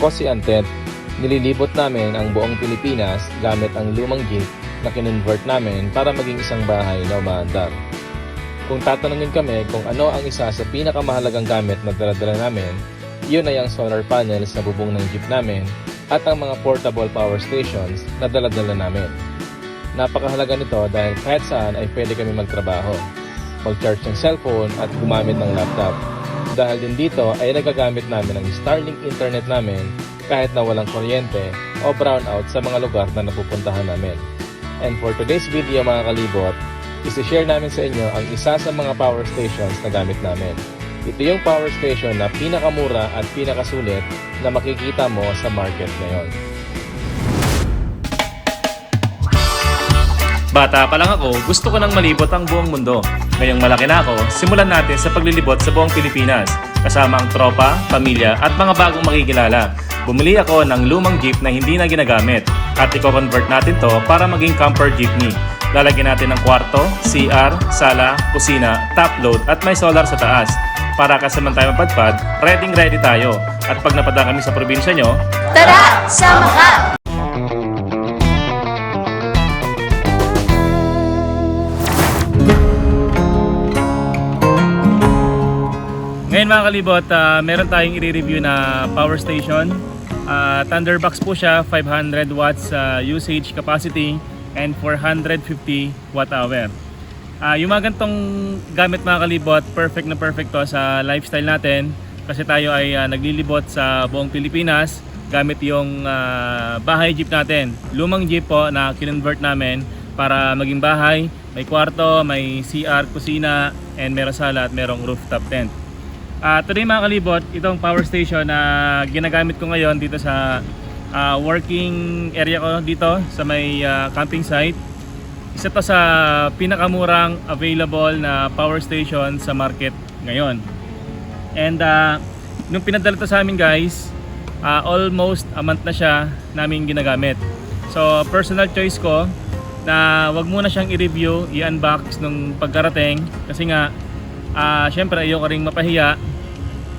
Kosi Antet, nililibot namin ang buong Pilipinas gamit ang lumang jeep na kinonvert namin para maging isang bahay na umaandar. Kung tatanungin kami kung ano ang isa sa pinakamahalagang gamit na daladala namin, yun ay ang solar panels na bubong ng jeep namin at ang mga portable power stations na daladala namin. Napakahalaga nito dahil kahit saan ay pwede kami magtrabaho, mag-charge ng cellphone at gumamit ng laptop. Dahil din dito ay nagagamit namin ang Starlink internet namin kahit na walang kuryente o brownout sa mga lugar na napupuntahan namin. And for today's video mga kalibot, isi-share namin sa inyo ang isa sa mga power stations na gamit namin. Ito yung power station na pinakamura at pinakasulit na makikita mo sa market ngayon. Bata pa lang ako, gusto ko nang malibot ang buong mundo. Ngayong malaki na ako, simulan natin sa paglilibot sa buong Pilipinas. Kasama ang tropa, pamilya at mga bagong makikilala. Bumili ako ng lumang jeep na hindi na ginagamit at i-convert natin to para maging camper jeepney. Lalagyan natin ng kwarto, CR, sala, kusina, top load at may solar sa taas. Para kasaman tayo mapadpad, ready ready tayo. At pag napada kami sa probinsya nyo, Tara, sama ka! Mga kalibot, ah, meron tayong i-review na power station. Ah, Thunderbox po siya, 500 watts ah, usage capacity and 450 watt hour. Ah, yung mga gantong gamit mga kalibot, perfect na perfect to sa lifestyle natin kasi tayo ay ah, naglilibot sa buong Pilipinas gamit yung ah, bahay jeep natin. Lumang jeep po na kinonvert namin para maging bahay, may kwarto, may CR, kusina, and meron sala at merong rooftop tent. Ah, today mga kalibot, itong power station na ginagamit ko ngayon dito sa ah, working area ko dito sa may ah, camping site. Isa to sa pinakamurang available na power station sa market ngayon. And ah, nung pinadala to sa amin guys, ah, almost a month na siya namin ginagamit. So personal choice ko na wag muna siyang i-review, i-unbox nung pagkarating kasi nga ah syempre ayoko ring mapahiya.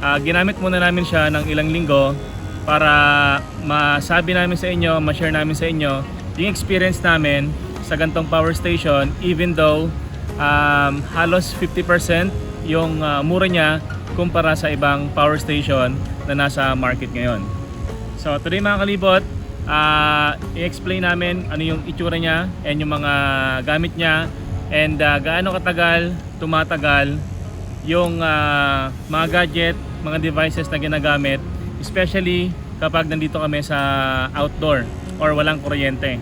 Ah, ginamit muna namin siya ng ilang linggo para masabi namin sa inyo, ma-share namin sa inyo yung experience namin sa gantong power station even though um, halos 50% yung ah, mura niya kumpara sa ibang power station na nasa market ngayon. So today mga kalibot, ah, i-explain namin ano yung itsura niya and yung mga gamit niya and ah, gaano katagal tumatagal yung ah, mga gadget, mga devices na ginagamit especially kapag nandito kami sa outdoor or walang kuryente.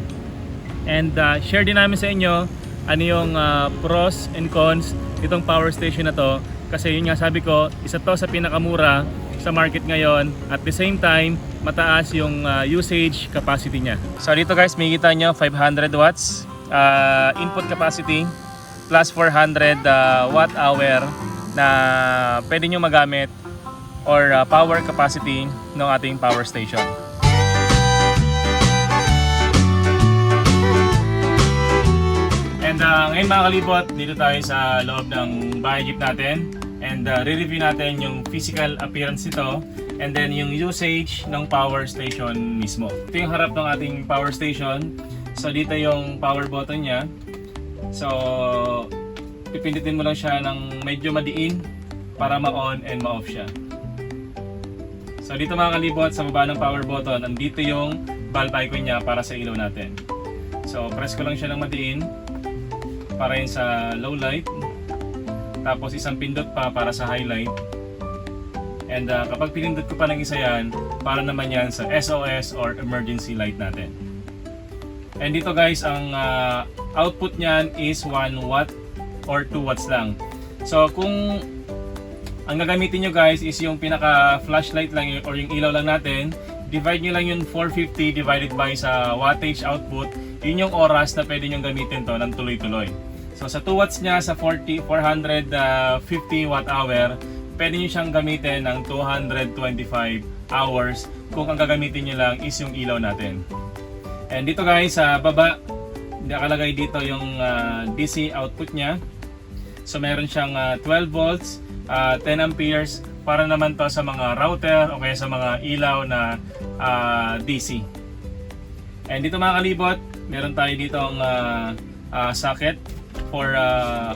And ah, share din namin sa inyo ano yung ah, pros and cons itong power station na to kasi yun nga sabi ko, isa to sa pinakamura sa market ngayon at the same time mataas yung ah, usage capacity niya. So dito guys, makikita nyo 500 watts ah, input capacity plus 400 ah, watt hour na pwede nyo magamit or ah, power capacity ng ating power station. And uh, ngayon mga kalibot, dito tayo sa loob ng bahay jeep natin and uh, re-review natin yung physical appearance nito and then yung usage ng power station mismo. Ito yung harap ng ating power station. So dito yung power button niya. So pipindutin mo lang siya ng medyo madiin para ma-on and ma-off siya. So dito mga kalibot, sa baba ng power button, andito yung bulb icon niya para sa ilaw natin. So press ko lang siya ng madiin para yun sa low light. Tapos isang pindot pa para sa highlight. And uh, kapag pinindot ko pa ng isa yan, para naman yan sa SOS or emergency light natin. And dito guys, ang uh, output niyan is 1 watt or 2 watts lang. So kung ang gagamitin nyo guys is yung pinaka flashlight lang or yung ilaw lang natin, divide nyo lang yung 450 divided by sa wattage output, yun yung oras na pwede nyo gamitin to ng tuloy-tuloy. So sa 2 watts niya sa 40, 450 watt hour, pwede nyo siyang gamitin ng 225 hours kung ang gagamitin nyo lang is yung ilaw natin. And dito guys, sa baba, nakalagay dito yung ah, DC output niya. So meron siyang ah, 12 volts, ah, 10 amperes, para naman to sa mga router o kaya sa mga ilaw na ah, DC. And dito mga kalibot, meron tayo dito ang socket for ah,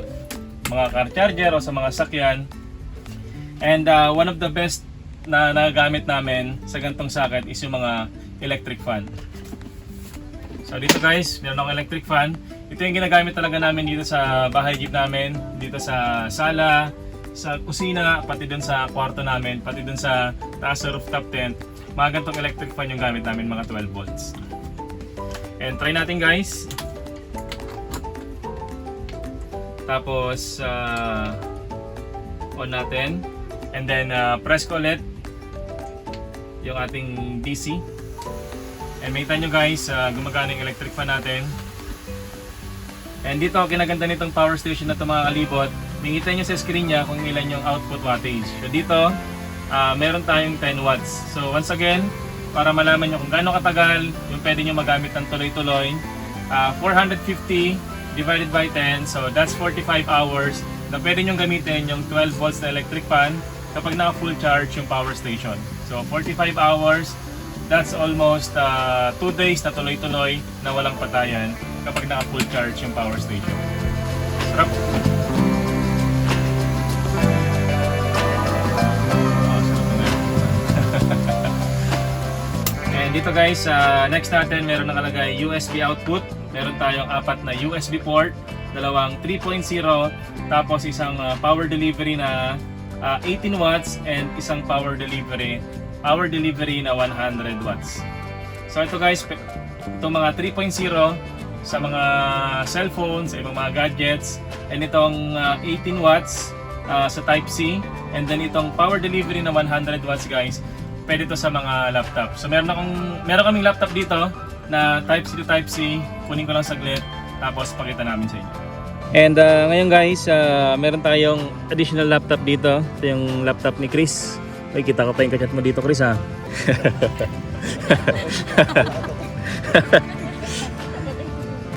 mga car charger o sa mga sakyan. And ah, one of the best na nagagamit namin sa gantong socket is yung mga electric fan. So dito guys, meron akong electric fan. Ito yung ginagamit talaga namin dito sa bahay jeep namin, dito sa sala, sa kusina, pati dun sa kwarto namin, pati dun sa taas sa rooftop tent. Mga gantong electric fan yung gamit namin, mga 12 volts. And try natin guys. Tapos, ah, on natin. And then, ah, press ko ulit yung ating DC. And makita nyo guys, ah, gumagana yung electric fan natin. And dito, kinaganda nitong power station na ito mga kalibot. Makita nyo sa screen niya kung ilan yung output wattage. So dito, ah, meron tayong 10 watts. So once again, para malaman nyo kung gaano katagal yung pwede nyo magamit ng tuloy-tuloy, ah, 450 divided by 10, so that's 45 hours na pwede nyo gamitin yung 12 volts na electric fan kapag naka full charge yung power station. So 45 hours, that's almost 2 days na tuloy-tuloy na walang patayan kapag naka full charge yung power station. Sarap! And dito guys, ah, next natin meron nakalagay USB output. Meron tayong apat na USB port, dalawang 3.0, tapos isang ah, power delivery na ah, 18 watts and isang power delivery power delivery na 100 watts. So ito guys, itong mga 3.0 sa mga cellphones, sa ibang mga gadgets, and itong ah, 18 watts ah, sa Type C, and then itong power delivery na 100 watts guys, pwede to sa mga laptop. So meron akong meron kaming laptop dito na Type C to Type C. Kunin ko lang saglit tapos pakita namin sa inyo. And uh, ngayon guys, uh, meron tayong additional laptop dito. Ito yung laptop ni Chris. Ay, kita ko pa yung kachat mo dito, Chris ha.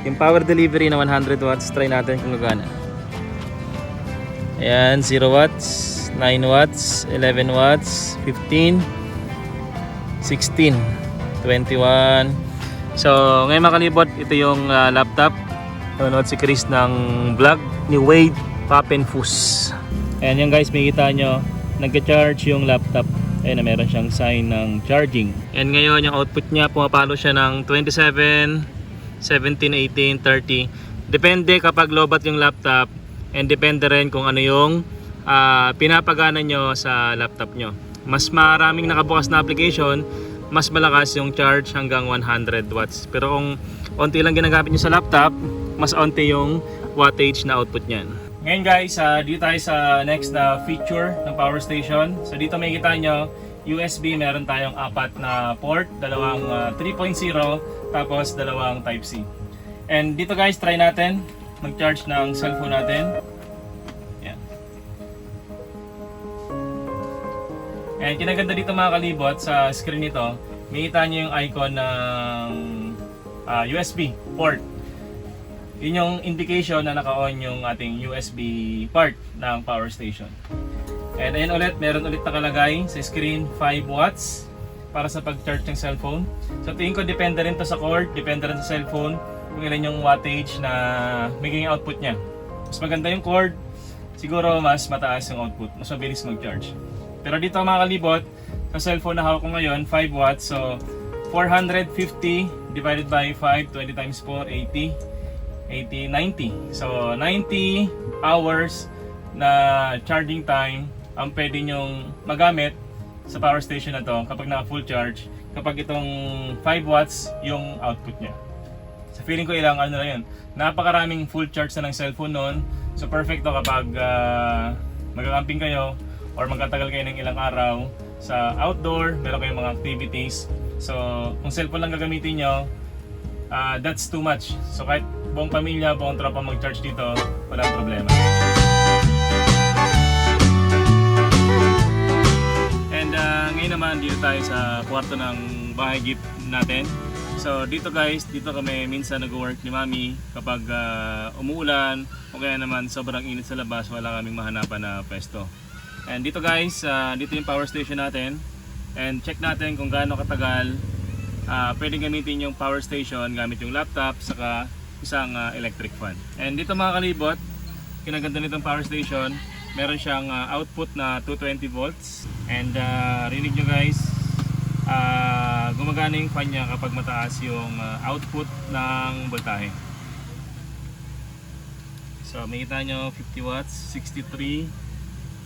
yung power delivery na 100 watts, try natin kung gagana. Ayan, 0 watts, 9 watts, 11 watts, 15, 16, 21. So, ngayon mga kalibot, ito yung ah, laptop. Nanonood si Chris ng vlog ni Wade Papenfus. Ayan yan guys, makikita nyo, nagka-charge yung laptop. Ayan na meron siyang sign ng charging. And ngayon yung output niya, pumapalo siya ng 27, 17, 18, 30. Depende kapag lobat yung laptop and depende rin kung ano yung ah, pinapagana nyo sa laptop nyo. Mas maraming nakabukas na application, mas malakas yung charge hanggang 100 watts. Pero kung onti lang ginagamit nyo sa laptop, mas onti yung wattage na output niyan. Ngayon guys, ah, dito tayo sa next na feature ng power station. So dito may kita nyo, USB meron tayong apat na port, dalawang ah, 3.0, tapos dalawang Type-C. And dito guys, try natin mag-charge ng cellphone natin. Yan. And kinaganda dito mga kalibot sa screen nito, makita nyo yung icon ng ah, USB port. Yun yung indication na naka-on yung ating USB part ng power station. And ayun ulit, meron ulit nakalagay sa screen 5 watts para sa pag-charge ng cellphone. So tingin ko depende rin to sa cord, depende rin sa cellphone kung ilan yung wattage na magiging output niya. Mas maganda yung cord, siguro mas mataas yung output, mas mabilis mag-charge. Pero dito mga kalibot, sa cellphone na hawak ko ngayon, 5 watts, so 450 divided by 5, 20 times 4, 80. 80, 90. So, 90 hours na charging time ang pwede nyong magamit sa power station na to kapag naka full charge kapag itong 5 watts yung output niya. Sa feeling ko ilang ano na yun. Napakaraming full charge na ng cellphone noon. So perfect to kapag uh, magkakamping kayo or magkatagal kayo ng ilang araw sa outdoor, meron kayong mga activities. So kung cellphone lang gagamitin nyo, ah, that's too much. So kahit buong pamilya, buong tropa mag-charge dito, walang problema. Ngayon naman dito tayo sa kwarto ng bahay gift natin. So dito guys, dito kami minsan nag-work ni Mami kapag ah, umuulan o kaya naman sobrang init sa labas, wala kaming mahanapan na pwesto. And dito guys, ah, dito yung power station natin. And check natin kung gaano katagal ah pwedeng gamitin yung power station gamit yung laptop saka isang ah, electric fan. And dito mga kalibot, kinaganda nitong power station, meron siyang ah, output na 220 volts. And ah, rinig nyo guys, ah, gumagana yung fan niya kapag mataas yung ah, output ng voltahe. So makita nyo 50 watts, 63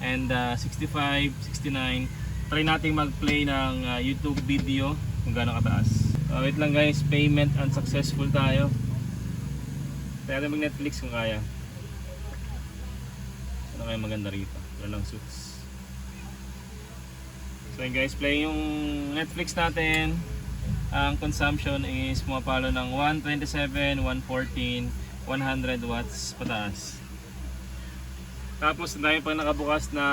and uh, 65, 69. Try nating mag-play ng uh, YouTube video kung gaano kataas. Uh, wait lang guys, payment unsuccessful tayo. Try natin mag-Netflix kung kaya. Ano kaya maganda rito? Wala lang suits. So yun guys, play yung Netflix natin. Ang consumption is pumapalo ng 127, 114, 100 watts pataas. Tapos dami pang nakabukas na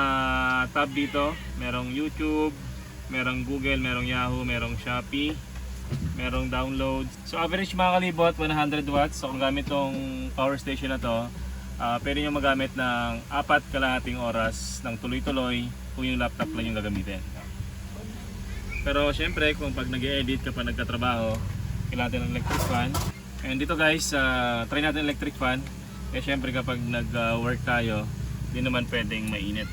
tab dito. Merong YouTube, merong Google, merong Yahoo, merong Shopee, merong download. So average mga kalibot, 100 watts. So kung gamit tong power station na to, ah pwede nyo magamit ng apat kalahating oras ng tuloy-tuloy kung yung laptop lang yung gagamitin. Pero syempre kung pag nag edit ka pa nagtatrabaho, kailangan natin ng electric fan. And dito guys, ah, try natin electric fan. Kaya syempre kapag nag-work tayo, hindi naman pwedeng mainit.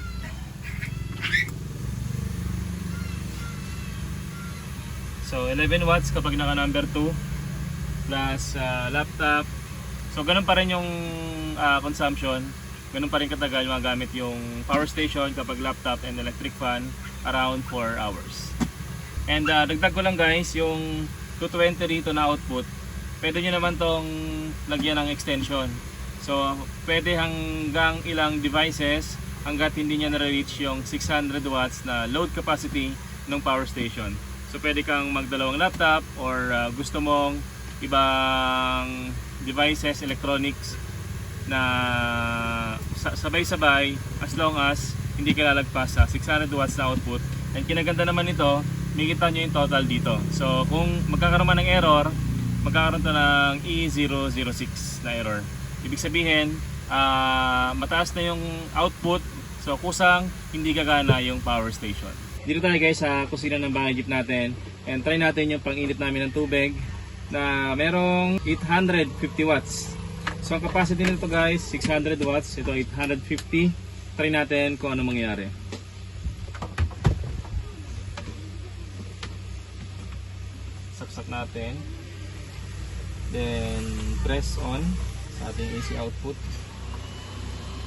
So 11 watts kapag naka number 2 plus ah, laptop. So ganun pa rin yung ah, consumption. Ganun pa rin katagal magamit yung power station kapag laptop and electric fan around 4 hours. And ah, dagdag ko lang guys, yung 220 rito na output, pwede nyo naman tong lagyan ng extension. So, pwede hanggang ilang devices hanggat hindi niya na-reach yung 600 watts na load capacity ng power station. So, pwede kang magdalawang laptop or ah, gusto mong ibang devices, electronics na sa- sabay-sabay as long as hindi ka lalagpas sa 600 watts na output. And kinaganda naman nito, makikita nyo yung total dito. So kung magkakaroon man ng error, magkakaroon to ng E006 na error. Ibig sabihin, ah, mataas na yung output, so kusang hindi gagana yung power station. Dito tayo guys sa kusina ng bahay jeep natin. And try natin yung pang-init namin ng tubig na merong 850 watts. So ang capacity nito guys, 600 watts. Ito 850. Try natin kung ano mangyayari. Saksak natin. Then press on sa ating AC output.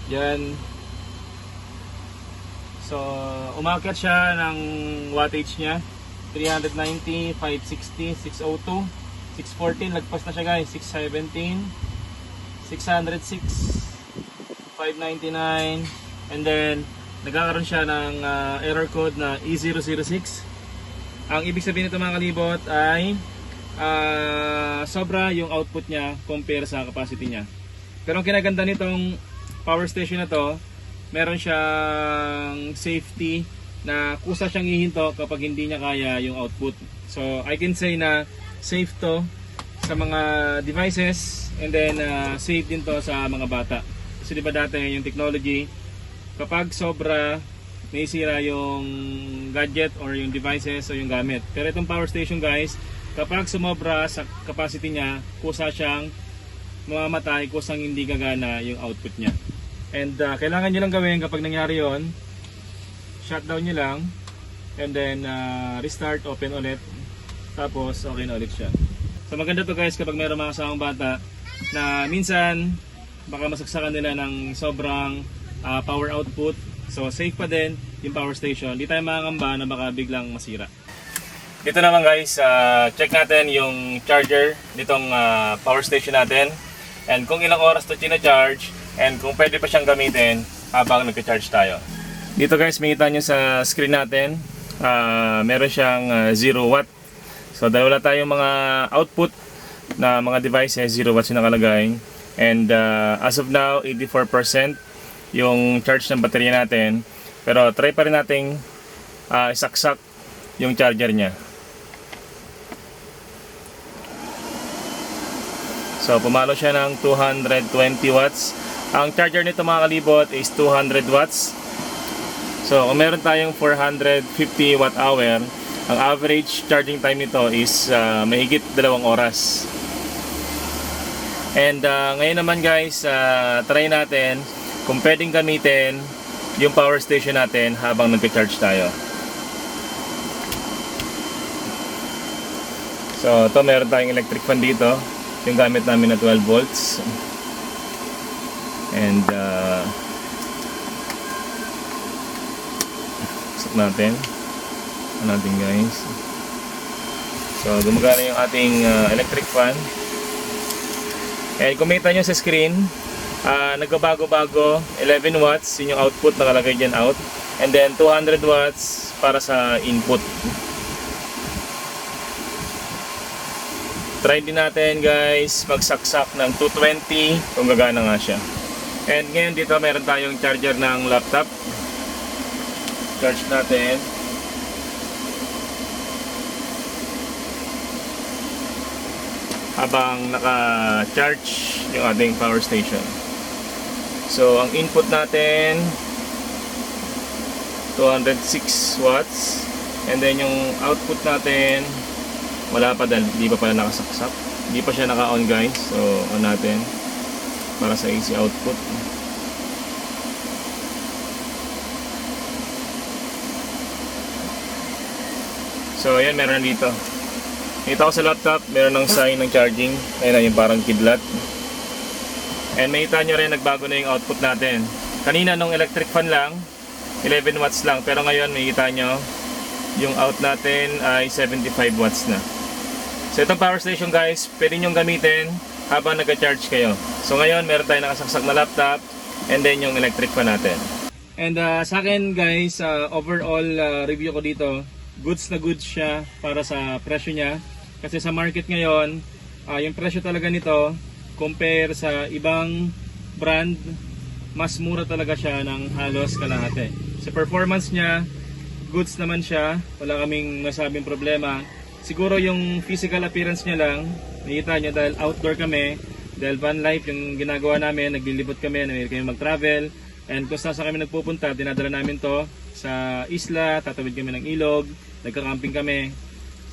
Yan. So umakyat siya ng wattage niya. 390, 560, 602, 614. Lagpas na siya guys. 617. 606 599 and then nagkakaroon siya ng ah, error code na E006 ang ibig sabihin nito mga kalibot ay ah, sobra yung output niya compare sa capacity niya. Pero ang kinaganda nitong power station na to meron siyang safety na kusa siyang hihinto kapag hindi niya kaya yung output. So I can say na safe to sa mga devices and then uh, safe din to sa mga bata. Kasi di ba dati yung technology, kapag sobra naisira yung gadget or yung devices o yung gamit. Pero itong power station guys, kapag sumobra sa capacity niya, kusa siyang mamamatay, kusang hindi gagana yung output niya. And uh, kailangan nyo lang gawin kapag nangyari yon shutdown nyo lang and then uh, restart, open ulit tapos okay na ulit siya. So maganda to guys kapag mayroong mga kasamang bata na minsan baka masaksakan nila ng sobrang ah, power output. So safe pa din yung power station. Di tayo makakamba na baka biglang masira. Dito naman guys, ah, check natin yung charger nitong ah, power station natin. And kung ilang oras to charge and kung pwede pa siyang gamitin habang nagka-charge tayo. Dito guys, makita nyo sa screen natin, ah, meron siyang 0 watt So dalawa tayong mga output na mga devices, 0 watts yung nakalagay. And uh, as of now, 84% yung charge ng baterya natin. Pero try pa rin nating uh, isaksak yung charger niya. So pumalo siya ng 220 watts. Ang charger nito mga kalibot is 200 watts. So, kung meron tayong 450 watt hour, ang average charging time nito is ah, mahigit dalawang oras. And ah, ngayon naman guys, ah, try natin kung pwedeng gamitin yung power station natin habang nagpe-charge tayo. So, ito meron tayong electric fan dito. Yung gamit namin na 12 volts. And, uh, natin. Natin guys. So, gumagana yung ating uh, electric fan. And kung makita nyo sa screen, uh, nagbabago-bago, 11 watts, yun yung output nakalagay dyan out. And then 200 watts para sa input. Try din natin guys magsaksak ng 220 kung gagana nga siya. And ngayon dito meron tayong charger ng laptop. Charge natin. Habang naka-charge yung ating power station. So ang input natin 206 watts. And then yung output natin wala pa dahil hindi pa pala nakasaksak. Hindi pa siya naka-on guys. So on natin para sa AC output. So ayan meron dito Nakita ko sa laptop meron ng sign ng charging ayun na yung parang kidlat and makita nyo rin nagbago na yung output natin kanina nung electric fan lang 11 watts lang pero ngayon makikita nyo yung out natin ay 75 watts na So itong power station guys, pwede nyong gamitin habang nag-charge kayo. So ngayon, meron tayong nakasaksak na laptop and then yung electric fan natin. And uh, sa akin guys, uh, overall uh, review ko dito, goods na goods siya para sa presyo niya. Kasi sa market ngayon, uh, yung presyo talaga nito, compare sa ibang brand, mas mura talaga siya ng halos kalahati. Sa performance niya, goods naman siya, wala kaming masabing problema. Siguro yung physical appearance niya lang, nakita nyo dahil outdoor kami, dahil van life yung ginagawa namin, naglilibot kami, namin kami mag-travel, and kung saan kami nagpupunta, dinadala namin to sa isla, tatawid kami ng ilog, nagka-camping kami.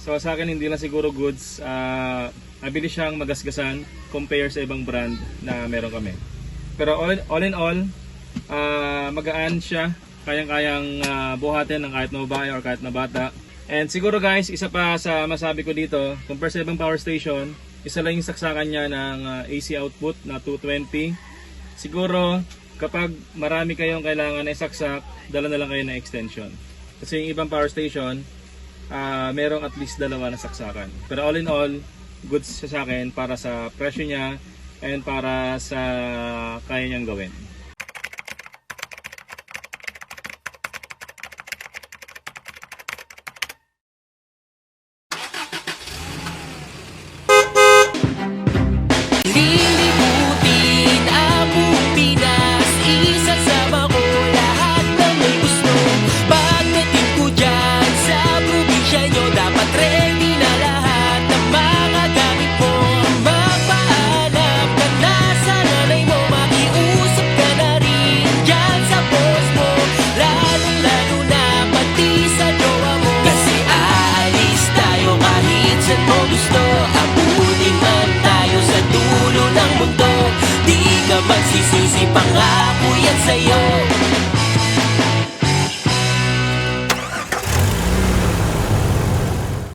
So sa akin hindi lang siguro goods, ah mabilis siyang magasgasan compare sa ibang brand na meron kami. Pero all, all in all, ah, magaan siya, kayang-kayang ah, buhatin ng kahit na babae or kahit na bata. And siguro guys, isa pa sa masabi ko dito, compare sa ibang power station, isa lang yung saksakan niya ng ah, AC output na 220. Siguro, kapag marami kayong kailangan na isaksak, dala na lang kayo ng extension. Kasi yung ibang power station, ah merong at least dalawa na saksakan. Pero all in all, goods siya sa akin para sa presyo niya and para sa kaya niyang gawin.